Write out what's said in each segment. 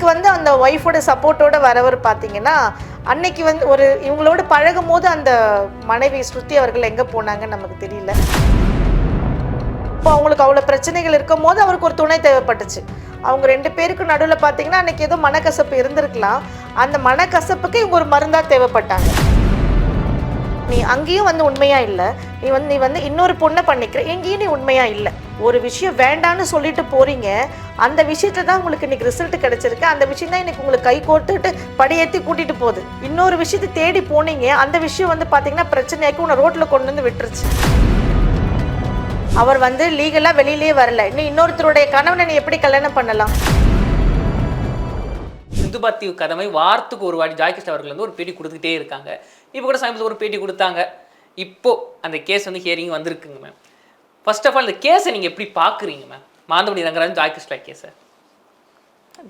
அன்னைக்கு வந்து அந்த ஒய்ஃபோட சப்போர்ட்டோட வரவர் பார்த்தீங்கன்னா அன்னைக்கு வந்து ஒரு இவங்களோட பழகும் போது அந்த மனைவி ஸ்ருதி அவர்கள் எங்கே போனாங்கன்னு நமக்கு தெரியல. இப்போ அவங்களுக்கு அவ்வளோ பிரச்சனைகள் இருக்கும் போது அவருக்கு ஒரு துணை தேவைப்பட்டுச்சு. அவங்க ரெண்டு பேருக்கு நடுவில் பார்த்தீங்கன்னா அன்னைக்கு ஏதோ மனக்கசப்பு இருந்திருக்கலாம். அந்த மனக்கசப்புக்கு இவங்க ஒரு மருந்தாக தேவைப்பட்டாங்க. நீ அங்கேயும் வந்து உண்மையாக இல்லை. நீ வந்து நீ வந்து இன்னொரு பொண்ணை பண்ணிக்கிற. எங்கேயும் நீ உண்மையாக இல்லை. ஒரு விஷயம் வேண்டான்னு சொல்லிட்டு போகிறீங்க அந்த விஷயத்தில் தான் உங்களுக்கு இன்னைக்கு ரிசல்ட் கிடைச்சிருக்கு. அந்த விஷயம் தான் இன்னைக்கு உங்களுக்கு கை கோர்த்துட்டு படியேற்றி கூட்டிகிட்டு போகுது. இன்னொரு விஷயத்தை தேடி போனீங்க. அந்த விஷயம் வந்து பார்த்தீங்கன்னா பிரச்சனையாக்கி உன்னை ரோட்டில் கொண்டு வந்து விட்டுருச்சு. அவர் வந்து லீகலாக வெளியிலே வரல. நீ இன்னொருத்தருடைய கணவனை நீ எப்படி கல்யாணம் பண்ணலாம்? சிந்துபாத்தி கதமை வாரத்துக்கு ஒரு வாட்டி ஜாய்கிருஷ்ண அவர்கள் வந்து ஒரு பேட்டி கொடுத்துக்கிட்டே இருக்காங்க. இப்போ கூட சமீபத்தில் ஒரு பேட்டி கொடுத்தாங்க. இப்போது அந்த கேஸ் வந்து ஹியரிங் வந்திருக்குங்க மேம் ஃபர்ஸ்ட் ஆஃப் ஆல் இந்த கேஸை நீங்கள் எப்படி பார்க்குறீங்க மேம் மாந்தமணி ரங்கராஜன் ஜாய்கிருஷ்ணா கேஸை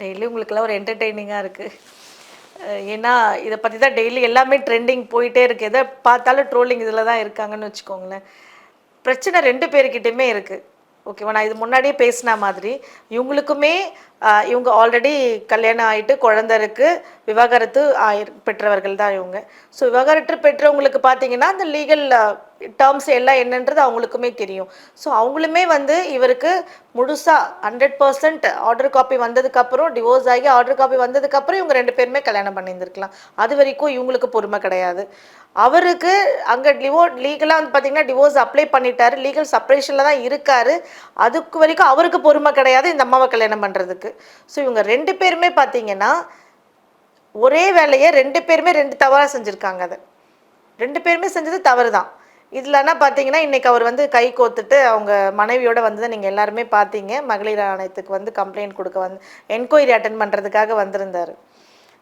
டெய்லி உங்களுக்கெல்லாம் ஒரு என்டர்டெய்னிங்காக இருக்குது ஏன்னா இதை பற்றி தான் டெய்லி எல்லாமே ட்ரெண்டிங் போயிட்டே இருக்குது எதை பார்த்தாலும் ட்ரோலிங் இதில் தான் இருக்காங்கன்னு வச்சுக்கோங்களேன். பிரச்சனை ரெண்டு பேர்கிட்டையுமே இருக்குது ஓகேவா நான் இது முன்னாடியே பேசின மாதிரி இவங்களுக்குமே இவங்க ஆல்ரெடி கல்யாணம் ஆகிட்டு குழந்தருக்கு விவாகரத்து ஆயிரு பெற்றவர்கள் தான் இவங்க. ஸோ விவாகரத்து பெற்றவங்களுக்கு பார்த்தீங்கன்னா அந்த லீகல் டேர்ம்ஸ் எல்லாம் என்னன்றது அவங்களுக்குமே தெரியும். ஸோ அவங்களுமே வந்து இவருக்கு முழுசாக ஹண்ட்ரட் பர்சன்ட் ஆர்டர் காப்பி வந்ததுக்கப்புறம் டிவோர்ஸ் ஆகி ஆர்டர் காப்பி வந்ததுக்கப்புறம் இவங்க ரெண்டு பேருமே கல்யாணம் பண்ணியிருந்துருக்கலாம். அது வரைக்கும் இவங்களுக்கு பொறுமை கிடையாது. அவருக்கு அங்கே டிவோ லீகலாக வந்து பார்த்தீங்கன்னா டிவோர்ஸ் அப்ளை பண்ணிட்டாரு. லீகல் செப்பரேஷனில் தான் இருக்காரு. அதுக்கு வரைக்கும் அவருக்கு பொறுமை கிடையாது இந்த அம்மாவை கல்யாணம் பண்ணுறதுக்கு ஸோ இவங்க ரெண்டு பேருமே பார்த்தீங்கன்னா ஒரே வேலையை ரெண்டு பேருமே ரெண்டு தவறாக செஞ்சுருக்காங்க அதை. ரெண்டு பேருமே செஞ்சது தவறு தான் இதுலன்னா பார்த்தீங்கன்னா இன்றைக்கி அவர் வந்து கை கோத்துட்டு அவங்க மனைவியோட வந்ததை நீங்கள் எல்லாருமே பார்த்தீங்க மகளிர் ஆணையத்துக்கு வந்து கம்ப்ளைண்ட் கொடுக்க வந்து என்கொயரி அட்டன் பண்ணுறதுக்காக வந்திருந்தார்.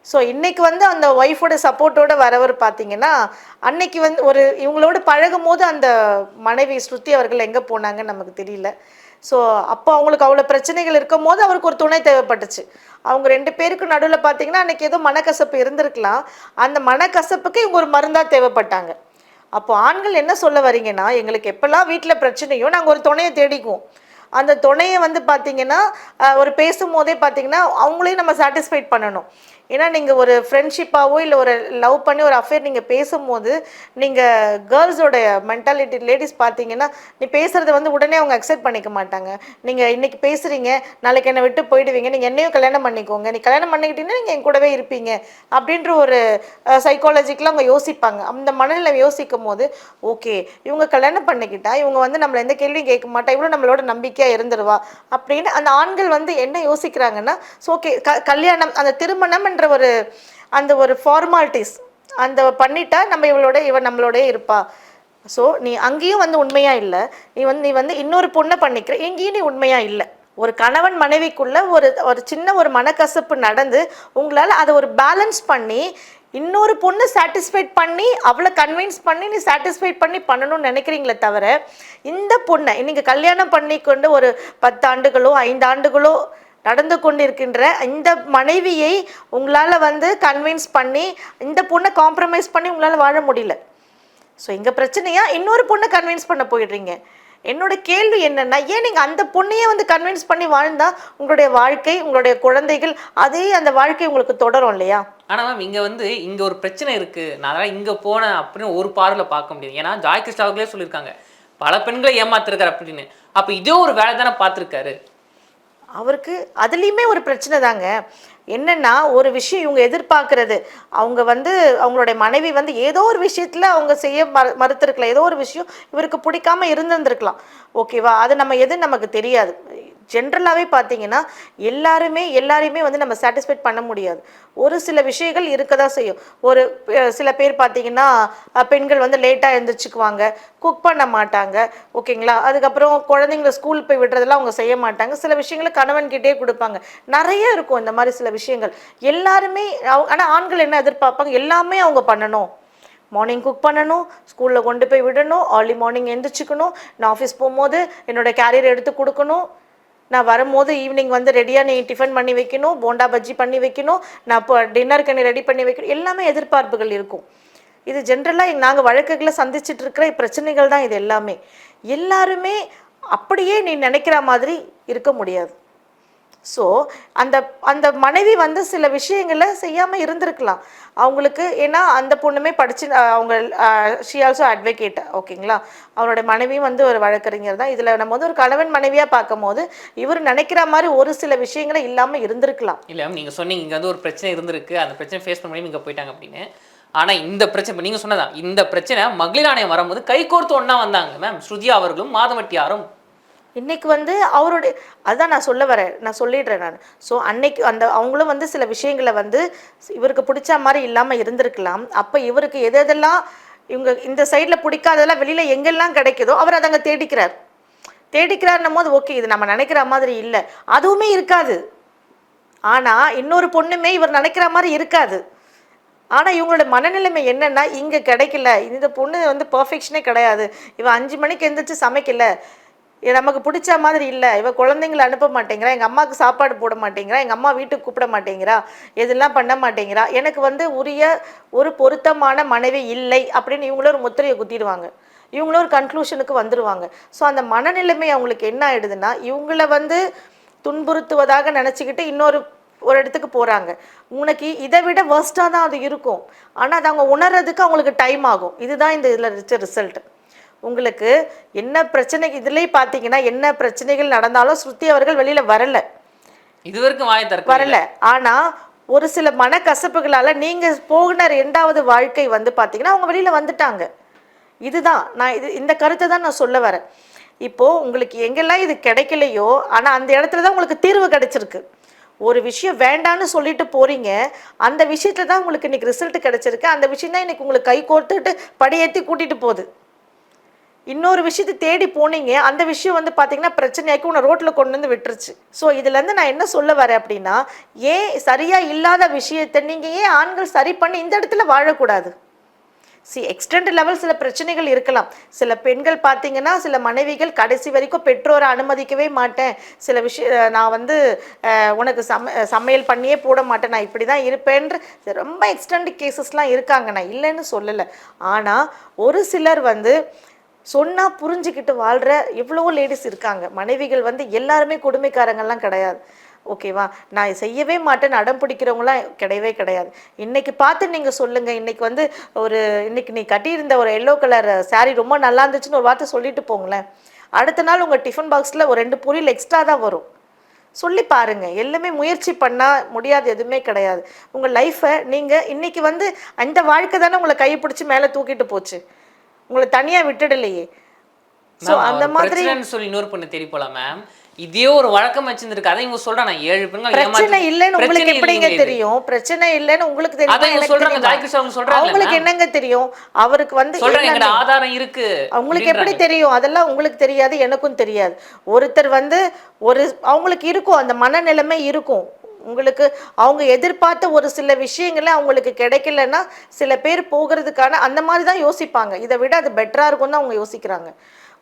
ஸோ இன்னைக்கு வந்து அந்த ஒய்ஃபோட சப்போர்ட்டோட வரவர் பார்த்தீங்கன்னா அன்னைக்கு வந்து ஒரு இவங்களோட பழகும் போது அந்த மனைவி ஸ்ருதி அவர்கள் எங்கே போனாங்கன்னு நமக்கு தெரியல. ஸோ அப்போ அவங்களுக்கு அவ்வளோ பிரச்சனைகள் இருக்கும் போது அவருக்கு ஒரு துணை தேவைப்பட்டுச்சு. அவங்க ரெண்டு பேருக்கு நடுவில் பார்த்தீங்கன்னா அன்னைக்கு ஏதோ மனக்கசப்பு இருந்திருக்கலாம். அந்த மனக்கசப்புக்கு இவங்க ஒரு மருந்தாக தேவைப்பட்டாங்க. அப்போ ஆண்கள் என்ன சொல்ல வரீங்கன்னா எங்களுக்கு எப்பெல்லாம் வீட்டில் பிரச்சனையோ நாங்கள் ஒரு துணையை தேடிக்குவோம். அந்த துணையை வந்து பார்த்தீங்கன்னா ஒரு பேசும்போதே பார்த்தீங்கன்னா அவங்களையும் நம்ம சாட்டிஸ்ஃபைட் பண்ணணும். ஏன்னா நீங்கள் ஒரு ஃப்ரெண்ட்ஷிப்பாகவோ இல்லை ஒரு லவ் பண்ணி ஒரு அஃபேர் நீங்கள் பேசும்போது நீங்கள் கேர்ள்ஸோட மென்டாலிட்டி லேடிஸ் பார்த்தீங்கன்னா நீ பேசுகிறத வந்து உடனே அவங்க அக்செப்ட் பண்ணிக்க மாட்டாங்க. நீங்கள் இன்றைக்கி பேசுகிறீங்க நாளைக்கு என்னை விட்டு போயிடுவீங்க நீங்கள் என்னையும் கல்யாணம் பண்ணிக்கோங்க. நீ கல்யாணம் பண்ணிக்கிட்டீங்கன்னா நீங்கள் என் கூடவே இருப்பீங்க. அப்படின்ற ஒரு சைக்காலஜிக்கெலாம் அவங்க யோசிப்பாங்க. அந்த மனநிலை யோசிக்கும் போது ஓகே இவங்க கல்யாணம் பண்ணிக்கிட்டா இவங்க வந்து நம்மளை எந்த கேள்வியும் கேட்க மாட்டா இவ்வளோ நம்மளோட நம்பிக்கையாக இருந்துருவா அப்படின்னு அந்த ஆண்கள் வந்து என்ன யோசிக்கிறாங்கன்னா ஸோ ஓகே க கல்யாணம் அந்த திருமணம் திருமணம்ன்ற ஒரு அந்த ஒரு ஃபார்மாலிட்டிஸ் அந்த பண்ணிட்டா நம்ம இவளோட இவன் நம்மளோடய இருப்பா. ஸோ நீ அங்கேயும் வந்து உண்மையா இல்லை. நீ வந்து நீ வந்து இன்னொரு பொண்ணை பண்ணிக்கிற. எங்கேயும் நீ உண்மையா இல்லை. ஒரு கணவன் மனைவிக்குள்ள ஒரு ஒரு சின்ன ஒரு மனக்கசப்பு நடந்து உங்களால் அதை ஒரு பேலன்ஸ் பண்ணி இன்னொரு பொண்ணு சாட்டிஸ்ஃபைட் பண்ணி அவளை கன்வின்ஸ் பண்ணி நீ சாட்டிஸ்ஃபைட் பண்ணி பண்ணணும்னு நினைக்கிறீங்களே தவிர இந்த பொண்ணை நீங்கள் கல்யாணம் பண்ணி கொண்டு ஒரு பத்து ஆண்டுகளோ ஐந்து ஆண்டுகளோ நடந்து கொண்டிருக்கின்ற இந்த மனைவியை உங்களால் வந்து கன்வின்ஸ் பண்ணி இந்த பொண்ணை காம்ப்ரமைஸ் பண்ணி உங்களால் வாழ முடியல. ஸோ எங்கள் பிரச்சனையா? இன்னொரு பொண்ணை கன்வின்ஸ் பண்ண போயிடுறீங்க. என்னோட கேள்வி என்னென்னா ஏன் நீங்கள் அந்த பொண்ணையே வந்து கன்வின்ஸ் பண்ணி வாழ்ந்தால் உங்களுடைய வாழ்க்கை உங்களுடைய குழந்தைகள் அதே அந்த வாழ்க்கை உங்களுக்கு தொடரும் இல்லையா? ஆனால் மேம் இங்கே வந்து இங்கே ஒரு பிரச்சனை இருக்குது நான் அதெல்லாம் இங்கே போனேன் அப்படின்னு ஒரு பார்வையில் பார்க்க முடியாது. ஏன்னா ஜாய் கிருஷ்ணா அவர்களே சொல்லியிருக்காங்க. பல பெண்களை ஏமாத்திருக்காரு அப்படின்னு. அப்போ இதே ஒரு வேலை தானே பார்த்துருக்காரு. அவருக்கு அதுலேயுமே ஒரு பிரச்சனை தாங்க. என்னென்னா ஒரு விஷயம் இவங்க எதிர்பார்க்கறது. அவங்க வந்து அவங்களுடைய மனைவி வந்து ஏதோ ஒரு விஷயத்தில் அவங்க செய்ய மறு மறுத்திருக்கலாம். ஏதோ ஒரு விஷயம் இவருக்கு பிடிக்காம இருந்திருந்துருக்கலாம். ஓகேவா? அது நம்ம எது நமக்கு தெரியாது. ஜென்ரலாகவே பார்த்தீங்கன்னா எல்லாருமே எல்லாரையுமே வந்து நம்ம சாட்டிஸ்ஃபைட் பண்ண முடியாது. ஒரு சில விஷயங்கள் இருக்க தான் செய்யும். ஒரு சில பேர் பார்த்தீங்கன்னா பெண்கள் வந்து லேட்டாக எழுந்திரிச்சுக்குவாங்க குக் பண்ண மாட்டாங்க. ஓகேங்களா? அதுக்கப்புறம் குழந்தைங்கள ஸ்கூல் போய் விடுறதெல்லாம் அவங்க செய்ய மாட்டாங்க. சில விஷயங்களை கணவன்கிட்டே கொடுப்பாங்க. நிறைய இருக்கும் இந்த மாதிரி சில விஷயங்கள். எல்லாருமே ஆனால் ஆண்கள் என்ன எதிர்பார்ப்பாங்க? எல்லாமே அவங்க பண்ணணும். மார்னிங் குக் பண்ணணும். ஸ்கூலில் கொண்டு போய் விடணும். ஏர்லி மார்னிங் எந்திரிச்சிக்கணும். நான் ஆஃபீஸ் போகும்போது என்னோட கேரியர் எடுத்து கொடுக்கணும். நான் வரும்போது ஈவினிங் வந்து ரெடியாக நீ டிஃபன் பண்ணி வைக்கணும் போண்டா பஜ்ஜி பண்ணி வைக்கணும் நான் இப்போ டின்னருக்கு நீ ரெடி பண்ணி வைக்கணும் எல்லாமே எதிர்பார்ப்புகள் இருக்கும். இது ஜென்ரலாக நாங்கள் வழக்குகளை சந்திச்சுட்டு இருக்கிற பிரச்சனைகள் தான் இது எல்லாமே. எல்லாருமே அப்படியே நீ நினைக்கிற மாதிரி இருக்க முடியாது. ஸோ அந்த அந்த மனைவி வந்து சில விஷயங்களை செய்யாமல் இருந்திருக்கலாம். அவங்களுக்கு ஏன்னா அந்த பொண்ணுமே படிச்சு அவங்க ஷி ஆல்சோ அட்வொகேட் ஓகேங்களா? அவரோட மனைவியும் வந்து ஒரு வழக்கறிஞர் தான். இதில் நம்ம வந்து ஒரு கணவன் மனைவியாக பார்க்கும்போது இவர் நினைக்கிற மாதிரி ஒரு சில விஷயங்களை இல்லாமல் இருந்திருக்கலாம். இல்லை மேம் நீங்கள் சொன்னீங்க இங்கே வந்து ஒரு பிரச்சனை இருந்திருக்கு. அந்த பிரச்சனை ஃபேஸ் பண்ண முடியும் இங்கே போயிட்டாங்க அப்படின்னு. ஆனால் இந்த பிரச்சனை நீங்கள் சொன்னதான் இந்த பிரச்சனை மகளிர் ஆணையம் வரும்போது கைகோர்த்து ஒன்றா வந்தாங்க மேம் ஸ்ருதியா அவர்களும் மாதவட்டியாரும் இன்னைக்கு வந்து அவருடைய அதுதான் நான் சொல்ல வரேன் நான் சொல்லிடுறேன் நான். ஸோ அன்னைக்கு அந்த அவங்களும் வந்து சில விஷயங்களை வந்து இவருக்கு பிடிச்ச மாதிரி இல்லாமல் இருந்திருக்கலாம். அப்போ இவருக்கு எது எதெல்லாம் இவங்க இந்த சைடில் பிடிக்காததெல்லாம் வெளியில் எங்கெல்லாம் கிடைக்குதோ அவர் அதை அங்கே தேடிக்கிறார். தேடிக்கிறார்னும் போது ஓகே இது நம்ம நினைக்கிற மாதிரி இல்லை. அதுவுமே இருக்காது. ஆனால் இன்னொரு பொண்ணுமே இவர் நினைக்கிற மாதிரி இருக்காது. ஆனால் இவங்களோட மனநிலைமை என்னென்னா இங்கே கிடைக்கல. இந்த பொண்ணு வந்து பர்ஃபெக்ஷனே கிடையாது. இவன் அஞ்சு மணிக்கு எந்திரிச்சு சமைக்கல. நமக்கு பிடிச்ச மாதிரி இல்லை. இவன் குழந்தைங்கள அனுப்ப மாட்டேங்கிறா. எங்கள் அம்மாவுக்கு சாப்பாடு போட மாட்டேங்கிறா. எங்கள் அம்மா வீட்டுக்கு கூப்பிட மாட்டேங்கிறா. எதெல்லாம் பண்ண மாட்டேங்கிறா. எனக்கு வந்து உரிய ஒரு பொருத்தமான மனைவி இல்லை அப்படின்னு இவங்களும் ஒரு முத்திரையை குத்திடுவாங்க. இவங்களும் ஒரு கன்க்ளூஷனுக்கு வந்துடுவாங்க ஸோ அந்த மனநிலைமை அவங்களுக்கு என்ன ஆயிடுதுன்னா இவங்கள வந்து துன்புறுத்துவதாக நினச்சிக்கிட்டு இன்னொரு ஒரு இடத்துக்கு போகிறாங்க உனக்கு இதை விட வேர்ஸ்ட்டாக தான் அது இருக்கும். ஆனால் அது அவங்க உணர்றதுக்கு அவங்களுக்கு டைம் ஆகும். இதுதான் இந்த இதில் ரிச்ச ரிசல்ட் உங்களுக்கு என்ன பிரச்சனை இதுலேயே பார்த்தீங்கன்னா என்ன பிரச்சனைகள் நடந்தாலும் ஸ்ருதி அவர்கள் வெளியில் வரலை. இது வரைக்கும் வாயை திறக்க வரல. ஆனா ஒரு சில மனக்கசப்புகளால நீங்க போகின ரெண்டாவது வாழ்க்கை வந்து பாத்தீங்கன்னா அவங்க வெளியில வந்துட்டாங்க. இதுதான். நான் இது இந்த கருத்தை தான் நான் சொல்ல வரேன். இப்போ உங்களுக்கு எங்கெல்லாம் இது கிடைக்கலையோ ஆனா அந்த இடத்துல தான் உங்களுக்கு தீர்வு கிடைச்சிருக்கு. ஒரு விஷயம் வேண்டான்னு சொல்லிட்டு போறீங்க அந்த விஷயத்துல தான் உங்களுக்கு இன்னைக்கு ரிசல்ட் கிடைச்சிருக்கு. அந்த விஷயம் தான் இன்னைக்கு உங்களுக்கு கை கோர்த்துட்டு படியேற்றி கூட்டிட்டு போகுது. இன்னொரு விஷயத்தை தேடி போனீங்க அந்த விஷயம் வந்து பார்த்தீங்கன்னா பிரச்சனையாக்கி உன்னை ரோட்டில் கொண்டு வந்து விட்டுருச்சு. ஸோ இதுலேருந்து நான் என்ன சொல்ல வரேன் அப்படின்னா ஏன் சரியாக இல்லாத விஷயத்தை நீங்கள் ஏன் ஆண்கள் சரி பண்ணி இந்த இடத்துல வாழக்கூடாது? சி எக்ஸ்டெண்ட் லெவல் சில பிரச்சனைகள் இருக்கலாம். சில பெண்கள் பார்த்தீங்கன்னா சில மனைவிகள் கடைசி வரைக்கும் பெற்றோரை அனுமதிக்கவே மாட்டேன். சில விஷய நான் வந்து உனக்கு சம சமையல் பண்ணியே போட மாட்டேன் நான் இப்படி தான் இருப்பேன்ற ரொம்ப எக்ஸ்டெண்ட் கேசஸ்லாம் இருக்காங்க. நான் இல்லைன்னு சொல்லலை. ஆனால் ஒரு சிலர் வந்து சொன்னால் புரிஞ்சுக்கிட்டு வாழ்கிற எவ்வளவோ லேடிஸ் இருக்காங்க. மனைவிகள் வந்து எல்லாருமே கொடுமைக்காரங்கள்லாம் கிடையாது. ஓகேவா நான் செய்யவே மாட்டேன்னு அடம் பிடிக்கிறவங்களாம் கிடையவே கிடையாது. இன்னைக்கு பார்த்து நீங்கள் சொல்லுங்கள் இன்றைக்கி வந்து ஒரு இன்னைக்கு நீ கட்டியிருந்த ஒரு எல்லோ கலர் சாரீ ரொம்ப நல்லா இருந்துச்சுன்னு ஒரு வார்த்தை சொல்லிட்டு போங்களேன். அடுத்த நாள் உங்கள் டிஃபன் பாக்ஸில் ஒரு ரெண்டு பொரியல் எக்ஸ்ட்ரா தான் வரும். சொல்லி பாருங்க. எல்லாமே முயற்சி பண்ணால் முடியாது எதுவுமே கிடையாது. உங்கள் லைஃப்பை நீங்கள் இன்னைக்கு வந்து அந்த வாழ்க்கை தானே உங்களை கைப்பிடிச்சி மேலே தூக்கிட்டு போச்சு. உங்களை தனியாக விட்டுடலையே. ஸோ அந்த மாதிரி சொல்லி இன்னொரு பொண்ணு தேடி போலாம் மேம் இதே ஒரு வழக்கம் வச்சிருந்திருக்கு. அதை இவங்க சொல்றாங்க ஏழு பெண்கள் பிரச்சனை இல்லைன்னு உங்களுக்கு எப்படிங்க. தெரியும்? பிரச்சனை இல்லைன்னு உங்களுக்கு தெரியும்? சொல்றாங்க, அவங்க சொல்றாங்களே, அவங்களுக்கு. என்னங்க தெரியும்? அவருக்கு வந்து சொல்றாங்க ஆதாரம் இருக்கு அவங்களுக்கு எப்படி தெரியும்? அதெல்லாம் உங்களுக்கு தெரியாது எனக்கும் தெரியாது. ஒருத்தர் வந்து ஒரு அவங்களுக்கு இருக்கும் அந்த மனநிலைமை இருக்கும். உங்களுக்கு அவங்க எதிர்பார்த்த ஒரு சில விஷயங்கள அவங்களுக்கு கிடைக்கலன்னா சில பேர் போகிறதுக்கான அந்த மாதிரி தான் யோசிப்பாங்க. இதை விட அது பெட்டராக இருக்கும் தான் அவங்க யோசிக்கிறாங்க.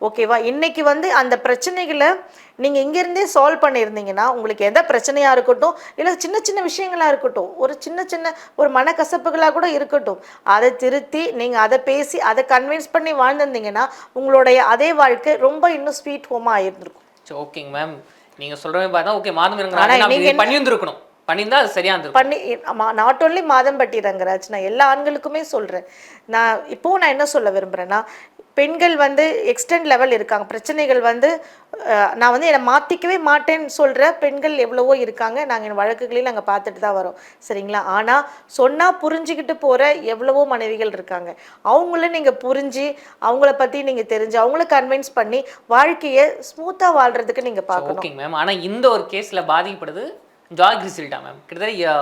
ஓகேவா இன்னைக்கு வந்து அந்த பிரச்சனைகளை நீங்கள் இங்கேருந்தே சால்வ் பண்ணியிருந்தீங்கன்னா உங்களுக்கு எந்த பிரச்சனையாக இருக்கட்டும் இல்லை சின்ன சின்ன விஷயங்களாக இருக்கட்டும் ஒரு சின்ன சின்ன ஒரு மனக்கசப்புகளாக கூட இருக்கட்டும் அதை திருத்தி நீங்கள் அதை பேசி அதை கன்வின்ஸ் பண்ணி வாழ்ந்திருந்தீங்கன்னா உங்களுடைய அதே வாழ்க்கை ரொம்ப இன்னும் ஸ்வீட் ஹோமாக ஆயிருந்திருக்கும் ஓகேங்க மேம் நீங்க சொல்ற மாதிரி பார்த்தா ஓகே மாதம் இறங்குறாங்க பண்ணி இருந்திருக்கணும் பண்ணியிருந்தா அது சரியா இருந்திருக்கும். பண்ணி நாட் ஓன்லி மாதம்பட்டி ரங்கராஜ் நான் எல்லா ஆண்களுக்குமே சொல்கிறேன் நான் இப்போவும் நான் என்ன சொல்ல விரும்புகிறேன்னா பெண்கள் வந்து எக்ஸ்டெண்ட் லெவல் இருக்காங்க. பிரச்சனைகள் வந்து நான் வந்து என்னை மாற்றிக்கவே மாட்டேன்னு சொல்கிற பெண்கள் எவ்வளவோ இருக்காங்க. நாங்கள் என் வழக்குகளையும் நாங்கள் பார்த்துட்டு தான் வரோம். சரிங்களா? ஆனால் சொன்னால் புரிஞ்சுக்கிட்டு போகிற எவ்வளவோ மனைவிகள் இருக்காங்க. அவங்கள நீங்கள் புரிஞ்சு அவங்கள பற்றி நீங்கள் தெரிஞ்சு அவங்கள கன்வின்ஸ் பண்ணி வாழ்க்கையை ஸ்மூத்தாக வாழ்கிறதுக்கு நீங்கள் பார்க்கணும். ஓகேங்க மேம் ஆனா இந்த ஒரு கேஸ்ல பாதிக்கப்படுது ஜாய் கிரிசில்டா மேம் கிட்டத்தட்ட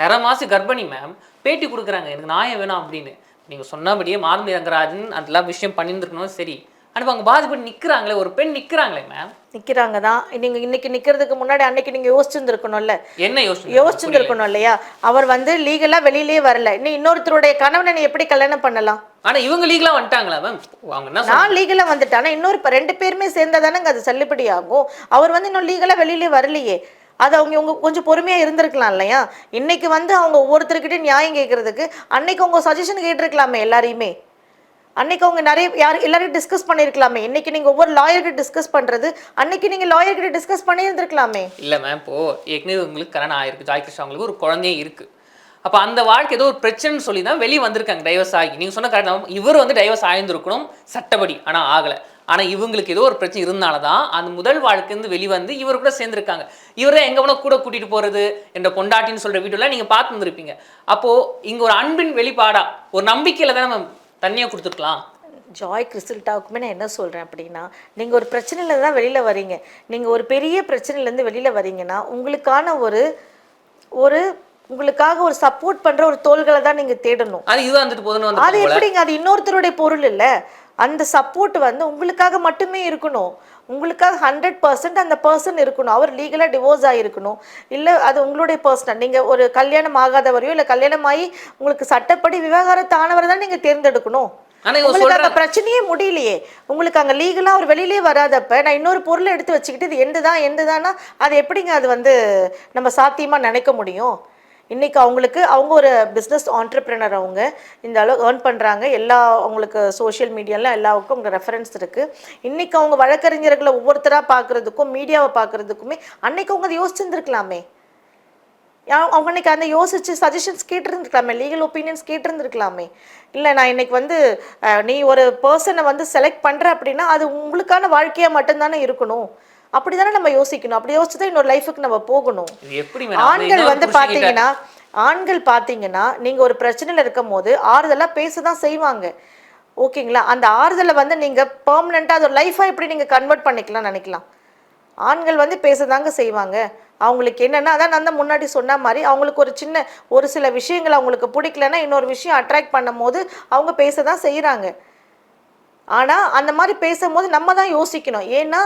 நிற மாசு கர்ப்பிணி மேம் பேட்டி கொடுக்குறாங்க. எனக்கு நாயம் வேணும் அப்படின்னு. நீங்க சொன்னபடியே மாதவி ரங்கராஜன் அதெல்லாம் விஷயம் பண்ணியிருந்துருக்கணும் சரி. ஆனால் அவங்க பாதிப்பட்டு நிக்கிறாங்களே ஒரு பெண் நிக்கிறாங்களே மேம் நிற்கிறாங்க தான். நீங்கள் இன்னைக்கு நிற்கிறதுக்கு முன்னாடி அன்னைக்கு நீங்கள் யோசிச்சிருந்துருக்கணும்ல? என்ன யோசனை யோசிச்சிருந்துருக்கணும் இல்லையா அவர் வந்து லீகலாக வெளியிலேயே வரல. இன்னும் இன்னொருத்தருடைய கணவனை நீ எப்படி கல்யாணம் பண்ணலாம்? ஆனா இவங்க லீகலா வந்துட்டாங்களா மேம் அவங்க? நான் லீகலாக வந்துட்டேன். ஆனா இன்னொரு ரெண்டு பேருமே சேர்ந்தா தானேங்க அது செல்லுபடி ஆகும் அவர் வந்து இன்னும் லீகலாக வெளியிலே வரலையே. அது அவங்க இவங்க கொஞ்சம் பொறுமையாக இருந்திருக்கலாம் இல்லையா? இன்னைக்கு வந்து அவங்க ஒவ்வொருத்தருக்கிட்டையும் நியாயம் கேட்கறதுக்கு அன்னைக்கு உங்கள் சஜஷன் கேட்டிருக்கலாமே எல்லாரையுமே. அன்னைக்கு அவங்க நிறைய யார் எல்லாரையும் டிஸ்கஸ் பண்ணியிருக்கலாமே. இன்னைக்கு நீங்கள் ஒவ்வொரு லாயர்கிட்ட டிஸ்கஸ் பண்ணுறது அன்னைக்கு நீங்கள் லாயர்கிட்ட டிஸ்கஸ் பண்ணியிருந்திருக்கலாமே. இல்லை மேம் இப்போ ஏற்கனவே உங்களுக்கு கல்யாணம் ஆயிருக்கு ஜாய் கிருஷ்ணா அவங்களுக்கு ஒரு குழந்தையும் இருக்கு. அப்போ அந்த வாழ்க்கை ஏதோ ஒரு பிரச்சனைன்னு சொல்லி தான் வெளியே வந்திருக்காங்க டைவர்ஸ் ஆகி. நீங்கள் சொன்ன கரெக்டாக இவர் வந்து டைவர்ஸ் ஆயிருந்திருக்கணும் சட்டப்படி ஆனால் ஆகலை. ஆனால் இவங்களுக்கு ஏதோ ஒரு பிரச்சனை இருந்தனால தான் அந்த முதல் வாழ்க்கைந்து வெளிவந்து இவர் கூட சேர்ந்துருக்காங்க. இவர் எங்கே வேணால் கூட கூட்டிகிட்டு போகிறது என்ற பொண்டாட்டின்னு சொல்கிற வீடியோலாம் நீங்கள் பார்த்து வந்திருப்பீங்க. அப்போது இங்கே ஒரு அன்பின் வெளிப்பாடா ஒரு நம்பிக்கையில் தான் நம்ம தண்ணியை கொடுத்துருக்கலாம்? ஜாய் கிறிஸ்டல்டாவுக்குமே நான் என்ன சொல்கிறேன் அப்படின்னா நீங்கள் ஒரு பிரச்சனையில தான் வெளியில் வரீங்க. நீங்கள் ஒரு பெரிய பிரச்சனையிலேருந்து வெளியில் வரீங்கன்னா உங்களுக்கான ஒரு ஒரு உங்களுக்காக ஒரு சப்போர்ட் பண்ணுற ஒரு தோள்களை தான் நீங்கள் தேடணும். அது இதுதான் வந்துட்டு அது எப்படிங்க? அது இன்னொருத்தருடைய பொருள் இல்லை. அந்த சப்போர்ட் வந்து உங்களுக்காக மட்டுமே இருக்கணும். உங்களுக்காக ஹண்ட்ரட் பர்சன்ட் அந்த பர்சன் இருக்கணும். அவர் லீகலாக டிவோர்ஸ் ஆகிருக்கணும் இல்லை அது உங்களுடைய பர்சனல் நீங்கள் ஒரு கல்யாணம் ஆகாதவரையோ இல்லை கல்யாணம் ஆகி உங்களுக்கு சட்டப்படி விவாகரத்து ஆனவரை தான் நீங்கள் தேர்ந்தெடுக்கணும். உங்களுக்கு அந்த பிரச்சனையே முடியலையே. உங்களுக்கு அங்கே லீகலாக ஒரு வெளியிலே வராதப்ப நான் இன்னொரு பொருளை எடுத்து வச்சுக்கிட்டு இது எண்டு தான் எண்டு தானா அது எப்படிங்க அது வந்து நம்ம சாத்தியமாக நினைக்க முடியும்? இன்னைக்கு அவங்களுக்கு அவங்க ஒரு பிஸ்னஸ் ஆண்டர்பிரினர் அவங்க. இந்த அளவு ஏர்ன் பண்ணுறாங்க எல்லா அவங்களுக்கு சோஷியல் மீடியாலாம் எல்லாவுக்கும் அவங்க ரெஃபரன்ஸ் இருக்குது இன்றைக்கி அவங்க வழக்கறிஞர்களை ஒவ்வொருத்தராக பார்க்குறதுக்கும் மீடியாவை பார்க்குறதுக்குமே அன்னைக்கு அவங்க அதை யோசிச்சுருந்துருக்கலாமே. அவங்க இன்னைக்கு அந்த யோசிச்சு சஜஷன்ஸ் கேட்டிருந்துருக்கலாமே லீகல் ஒப்பீனியன்ஸ் கேட்டிருந்துருக்கலாமே. இல்லை நான் இன்றைக்கி வந்து நீ ஒரு பர்சனை வந்து செலக்ட் பண்ணுற அப்படின்னா அது உங்களுக்கான வாழ்க்கையாக மட்டும்தானே இருக்கணும். அப்படி தானே நம்ம யோசிக்கணும். அப்படி யோசிச்சு தான் இன்னொரு லைஃபுக்கு நம்ம போகணும். ஆண்கள் வந்து பார்த்தீங்கன்னா ஆண்கள் பார்த்தீங்கன்னா நீங்கள் ஒரு பிரச்சனையில் இருக்கும் போது ஆறுதலாக பேச தான் செய்வாங்க. ஓகேங்களா? அந்த ஆறுதலை வந்து நீங்கள் பெர்மனெண்ட்டாக அது ஒரு லைஃபாக எப்படி நீங்கள் கன்வெர்ட் பண்ணிக்கலாம் நினைக்கலாம். ஆண்கள் வந்து பேசதாங்க செய்வாங்க. அவங்களுக்கு என்னென்னா அதான் நான் தான் முன்னாடி சொன்ன மாதிரி அவங்களுக்கு ஒரு சின்ன ஒரு சில விஷயங்கள் அவங்களுக்கு பிடிக்கலன்னா இன்னொரு விஷயம் அட்ராக்ட் பண்ணும் போது அவங்க பேச தான் செய்கிறாங்க ஆனால் அந்த மாதிரி பேசும்போது நம்ம தான் யோசிக்கணும். ஏன்னா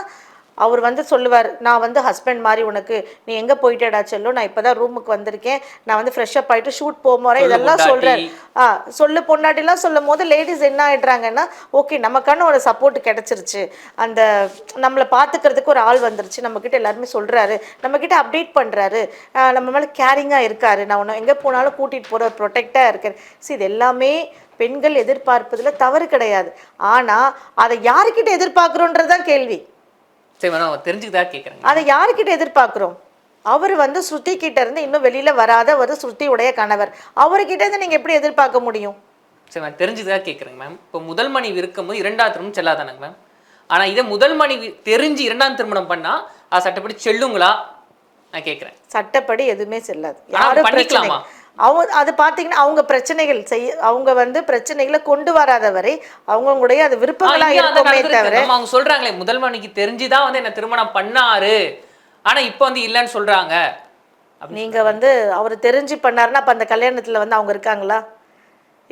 அவர் வந்து சொல்லுவார் நான் வந்து ஹஸ்பண்ட் மாதிரி உனக்கு நீ எங்கே போயிட்டேடா செல்லோ நான் இப்போ தான் ரூமுக்கு வந்திருக்கேன். நான் வந்து ஃப்ரெஷ்ஷப் ஆகிட்டு ஷூட் போகும்போது சொல்லு இதெல்லாம். சொல்கிறார் ஆ சொல்லு பொண்டாட்டிலாம் சொல்லும் போது லேடிஸ் என்ன ஆயிடுறாங்கன்னா ஓகே நமக்கான ஒரு சப்போர்ட் கிடைச்சிருச்சு. அந்த நம்மளை பார்த்துக்கிறதுக்கு ஒரு ஆள் வந்துருச்சு. நம்மக்கிட்ட எல்லாருமே சொல்கிறாரு நம்மக்கிட்ட அப்டேட் பண்ணுறாரு நம்ம மேலே கேரிங்காக இருக்காரு. நான் உன்னை எங்கே போனாலும் கூட்டிகிட்டு போகிற ஒரு ப்ரொடெக்டாக இருக்காரு ஸோ இது எல்லாமே பெண்கள் எதிர்பார்ப்பதில் தவறு கிடையாது. ஆனால் அதை யாருக்கிட்ட எதிர்பார்க்குறோன்றது தான் கேள்வி. சரி மேடம் தெரிஞ்சுக்கிட்டா கேட்குறேங்க அதை யாருக்கிட்ட எதிர்பார்க்குறோம்? அவர் வந்து ஸ்ருதி கிட்ட இருந்து இன்னும் வெளியில வராத ஒரு ஸ்ருதியுடைய கணவர். அவர்கிட்ட இருந்து நீங்க எப்படி எதிர்பார்க்க முடியும்? சரி மேம் தெரிஞ்சுதா கேட்குறேங்க மேம் இப்போ முதல் மனைவி இருக்கும்போது இரண்டாவது திருமணம் செல்லாதானங்க மேம் ஆனால் இதை முதல் மனைவி தெரிஞ்சு இரண்டாம் திருமணம் பண்ணால் அது சட்டப்படி செல்லுங்களா? நான் கேட்குறேன் சட்டப்படி எதுவுமே செல்லாது. யாரும் பண்ணிக்கலாமா? அவங்க அது பார்த்தீங்கன்னா அவங்க பிரச்சனைகள் செய்ய அவங்க வந்து பிரச்சனைகளை கொண்டு வராத வரை அவங்களுடைய அது விருப்பங்களா இருக்குமே தவிர அவங்க சொல்றாங்களே முதல் மனைவிக்கு தெரிஞ்சுதான் வந்து என்ன திருமணம் பண்ணாரு. ஆனா இப்போ வந்து இல்லைன்னு சொல்றாங்க. நீங்க வந்து அவர் தெரிஞ்சு பண்ணாருன்னா அப்ப அந்த கல்யாணத்துல வந்து அவங்க இருக்காங்களா?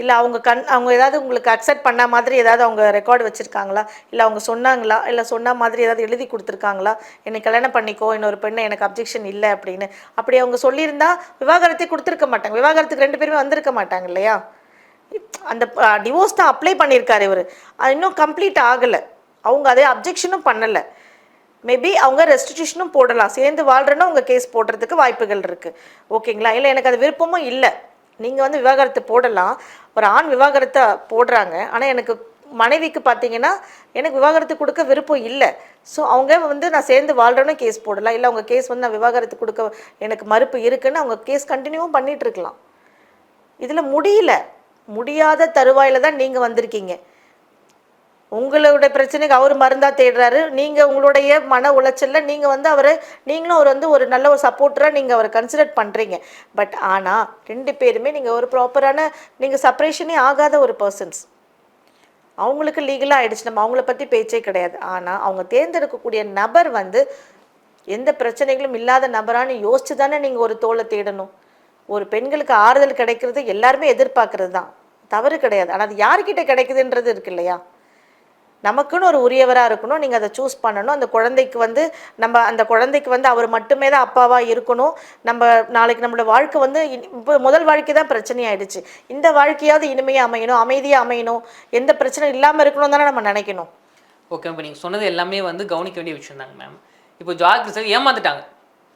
இல்லை அவங்க கண் அவங்க ஏதாவது உங்களுக்கு அக்செப்ட் பண்ண மாதிரி ஏதாவது அவங்க ரெக்கார்டு வச்சுருக்காங்களா? இல்லை அவங்க சொன்னாங்களா? இல்லை சொன்ன மாதிரி ஏதாவது எழுதி கொடுத்துருக்காங்களா? என்னை கல்யாணம் பண்ணிக்கோ இன்னொரு பெண்ணை எனக்கு அப்ஜெக்ஷன் இல்லை அப்படின்னு. அப்படி அவங்க சொல்லியிருந்தா விவாகரத்தை கொடுத்துருக்க மாட்டாங்க. விவாகரத்துக்கு ரெண்டு பேருமே வந்திருக்க மாட்டாங்க இல்லையா? அந்த டிவோர்ஸ் தான் அப்ளை பண்ணியிருக்காரு இவர். அது இன்னும் கம்ப்ளீட் ஆகலை. அவங்க அதே அப்ஜெக்ஷனும் பண்ணலை. மேபி அவங்க ரெஸ்டிடியூஷனும் போடலாம். சேர்ந்து வாழ்றேன்னா உங்கள் கேஸ் போடுறதுக்கு வாய்ப்புகள் இருக்குது ஓகேங்களா இல்லை எனக்கு அது விருப்பமும் இல்லை. நீங்கள் வந்து விவாகரத்து போடலாம். ஒரு ஆண் விவாகரத்தை போடுறாங்க. ஆனால் எனக்கு மனைவிக்கு பார்த்தீங்கன்னா எனக்கு விவாகரத்து கொடுக்க விருப்பம் இல்லை. ஸோ அவங்க வந்து நான் சேர்ந்து வாழ்கிறேன்னு கேஸ் போடலாம். இல்லை அவங்க கேஸ் வந்து நான் விவாகரத்து கொடுக்க எனக்கு மறுப்பு இருக்குன்னு அவங்க கேஸ் கண்டினியூவும் பண்ணிகிட்ருக்கலாம் இதில் முடியல. முடியாத தருவாயில் தான் நீங்கள் வந்திருக்கீங்க. உங்களோட பிரச்சனைக்கு அவர் மருந்தாக தேடுறாரு. நீங்கள் உங்களுடைய மன உளைச்சலில் நீங்கள் வந்து அவரை நீங்களும் அவர் வந்து ஒரு நல்ல ஒரு சப்போர்ட்டராக நீங்கள் அவரை கன்சிடர் பண்ணுறீங்க பட் ஆனால் ரெண்டு பேருமே நீங்கள் ஒரு ப்ராப்பரான நீங்கள் செப்பரேஷனே ஆகாத ஒரு பர்சன்ஸ் அவங்களுக்கு லீகலாக ஆகிடுச்சு நம்ம அவங்கள பற்றி பேச்சே கிடையாது. ஆனால் அவங்க தேர்ந்தெடுக்கக்கூடிய நபர் வந்து எந்த பிரச்சனைகளும் இல்லாத நபரானு யோசிச்சு தானே நீங்கள் ஒரு தோலை தேடணும். ஒரு பெண்களுக்கு ஆறுதல் கிடைக்கிறது எல்லாருமே எதிர்பார்க்கறது தான். தவறு கிடையாது. ஆனால் அது யார்கிட்ட கிடைக்குதுன்றது இருக்கு இல்லையா? நமக்குன்னு ஒரு உரியவராக இருக்கணும். நீங்கள் அதை சூஸ் பண்ணணும். அந்த குழந்தைக்கு வந்து நம்ம அந்த குழந்தைக்கு வந்து அவர் மட்டுமே தான் அப்பாவாக இருக்கணும். நம்ம நாளைக்கு நம்மளோட வாழ்க்கை வந்து இனி- இப்போ முதல் வாழ்க்கை தான் பிரச்சனையாயிடுச்சு இந்த வாழ்க்கையாவது இனிமையாக அமையணும் அமைதியாக அமையணும். எந்த பிரச்சனையும் இல்லாமல் இருக்கணும் தானே நம்ம நினைக்கணும். ஓகே இப்போ நீங்கள் சொன்னது எல்லாமே வந்து கவனிக்க வேண்டிய விஷயம் தாங்க மேம் இப்போ ஜாகிரதை ஏமாந்துட்டாங்க.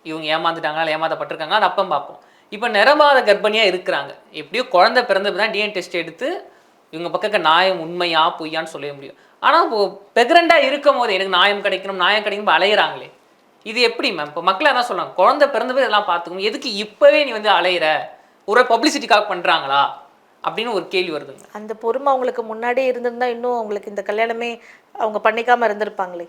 இவங்க ஏமாந்துட்டாங்களா ஏமாத்தப்பட்டிருக்காங்க அது அப்பம் பார்ப்போம். இப்போ நிரம்பாத கர்ப்பிணியாக இருக்கிறாங்க. எப்படியோ குழந்தை பிறந்தப்ப தான் டிஎன் டெஸ்ட் எடுத்து இவங்க பக்கம் நியாயம் உண்மையா பொய்யான்னு சொல்ல முடியும். ஆனால் இப்போ பெக்ரெண்டாக இருக்கும் போது எனக்கு நியாயம் கிடைக்கணும் நியாயம் கிடைக்கணும் அலையிறாங்களே. இது எப்படி மேம் இப்போ மக்கள் அதான் சொல்றாங்க குழந்தை பிறந்தவே இதெல்லாம் பார்த்துக்கணும். எதுக்கு இப்போவே நீ வந்து அலையிற? ஒரு பப்ளிசிட்டிக்காக பண்ணுறாங்களா அப்படின்னு ஒரு கேள்வி வருதுங்க அந்த பொறுமை அவங்களுக்கு முன்னாடியே இருந்திருந்தா இன்னும் அவங்களுக்கு இந்த கல்யாணமே அவங்க பண்ணிக்காம இருந்திருப்பாங்களே.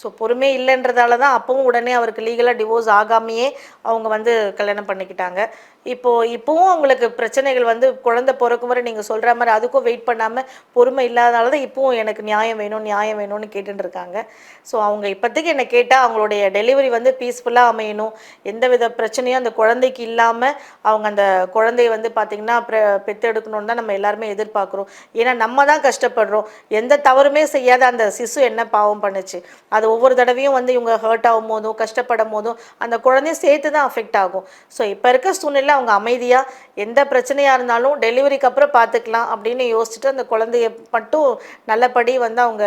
ஸோ பொறுமை இல்லைன்றதால தான் அப்பவும் உடனே அவருக்கு லீகலாக டிவோர்ஸ் ஆகாமையே அவங்க வந்து கல்யாணம் பண்ணிக்கிட்டாங்க. இப்போ இப்போவும் அவங்களுக்கு பிரச்சனைகள் வந்து குழந்தை பிறக்கும் வரை நீங்கள் சொல்கிற மாதிரி அதுக்கும் வெயிட் பண்ணாமல் பொறுமை இல்லாதனால தான் இப்போவும் எனக்கு நியாயம் வேணும் நியாயம் வேணும்னு கேட்டுட்டு இருக்காங்க. ஸோ அவங்க இப்போதைக்கு என்னை கேட்டால் அவங்களுடைய டெலிவரி வந்து பீஸ்ஃபுல்லாக அமையணும். எந்த வித பிரச்சனையும் அந்த குழந்தைக்கு இல்லாமல் அவங்க அந்த குழந்தைய வந்து பார்த்திங்கன்னா பெற்றெடுக்கணும்னு தான் நம்ம எல்லாருமே எதிர்பார்க்குறோம். ஏன்னா நம்ம தான் கஷ்டப்படுறோம். எந்த தவறுமே செய்யாத அந்த சிசு என்ன பாவம் பண்ணுச்சு. அது ஒவ்வொரு தடவையும் வந்து இவங்க ஹர்ட் ஆகும் போதும் கஷ்டப்படும் போதும் அந்த குழந்தையும் சேர்த்து தான் அஃபெக்ட் ஆகும். ஸோ இப்போ இருக்க சூழ்நிலை அவங்க அமைதியாக எந்த பிரச்சனையாக இருந்தாலும் டெலிவரிக்கு அப்புறம் பார்த்துக்கலாம் அப்படின்னு யோசிச்சுட்டு அந்த குழந்தைய மட்டும் நல்லபடி வந்து அவங்க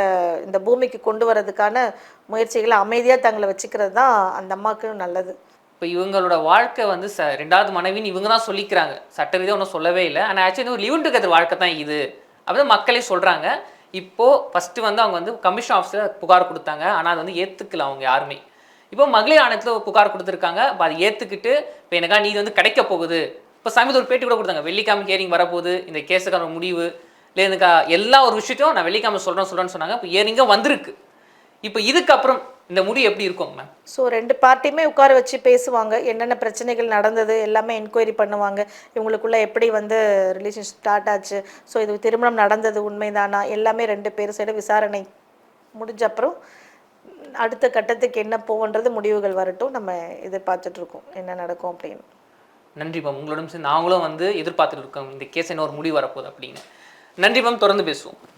இந்த பூமிக்கு கொண்டு வரதுக்கான முயற்சிகளை அமைதியாக தங்களை வச்சுக்கிறது தான் அந்த அம்மாவுக்கு நல்லது. இப்போ இவங்களோட வாழ்க்கை வந்து ச ரெண்டாவது மனைவின்னு இவங்க தான் சொல்லிக்கிறாங்க. சட்ட ரீதியாக ஒன்றும் சொல்லவே இல்லை. ஆனால் ஆக்சுவலி ஒரு லிவன் டுகெதர் வாழ்க்கை தான் இது. அப்படின்னு மக்களே சொல்கிறாங்க இப்போது ஃபஸ்ட்டு வந்து அவங்க வந்து கமிஷன் ஆஃபீஸில் புகார் கொடுத்தாங்க. ஆனால் அது வந்து ஏற்றுக்கல அவங்க யாருமே. இப்போ மகளிர் ஆணையத்தில் புகார் கொடுத்துருக்காங்க. இப்போ அதை ஏற்றுக்கிட்டு இப்போ எனக்கா நீதி வந்து கிடைக்க போகுது. இப்போ சமீபத்தில் ஒரு பேட்டி கூட கொடுத்தாங்க. வெள்ளிக்கிழமை ஹியரிங் வரப்போகுது. இந்த கேஸுக்கான முடிவு. இல்லை எனக்கு எல்லா ஒரு விஷயத்தையும் நான் வெள்ளிக்கிழமை சொல்கிறேன் சொல்கிறேன்னு சொன்னாங்க. இப்போ ஹியரிங்காக வந்திருக்கு. இப்போ இதுக்கப்புறம் இந்த முடிவு எப்படி இருக்கும் மேம் ஸோ ரெண்டு பார்ட்டியுமே உட்கார வச்சு பேசுவாங்க. என்னென்ன பிரச்சனைகள் நடந்தது எல்லாமே என்கொயரி பண்ணுவாங்க. இவங்களுக்குள்ள எப்படி வந்து ரிலேஷன்ஷிப் ஸ்டார்ட் ஆச்சு? ஸோ இது திருமணம் நடந்தது உண்மைதானா? எல்லாமே ரெண்டு பேர் சைடு விசாரணை முடிஞ்ச அப்புறம் அடுத்த கட்டத்துக்கு என்ன போகன்றது முடிவுகள் வரட்டும். நம்ம எதிர்பார்த்துட்டு இருக்கோம் என்ன நடக்கும் அப்படின்னு. நன்றி மேம். உங்களோட சேர்ந்து நாங்களும் வந்து எதிர்பார்த்துட்டு இருக்கோம் இந்த கேஸ் என்ன ஒரு முடிவு வரப்போகுது அப்படின்னு. நன்றி மேம். தொடர்ந்து பேசுவோம்.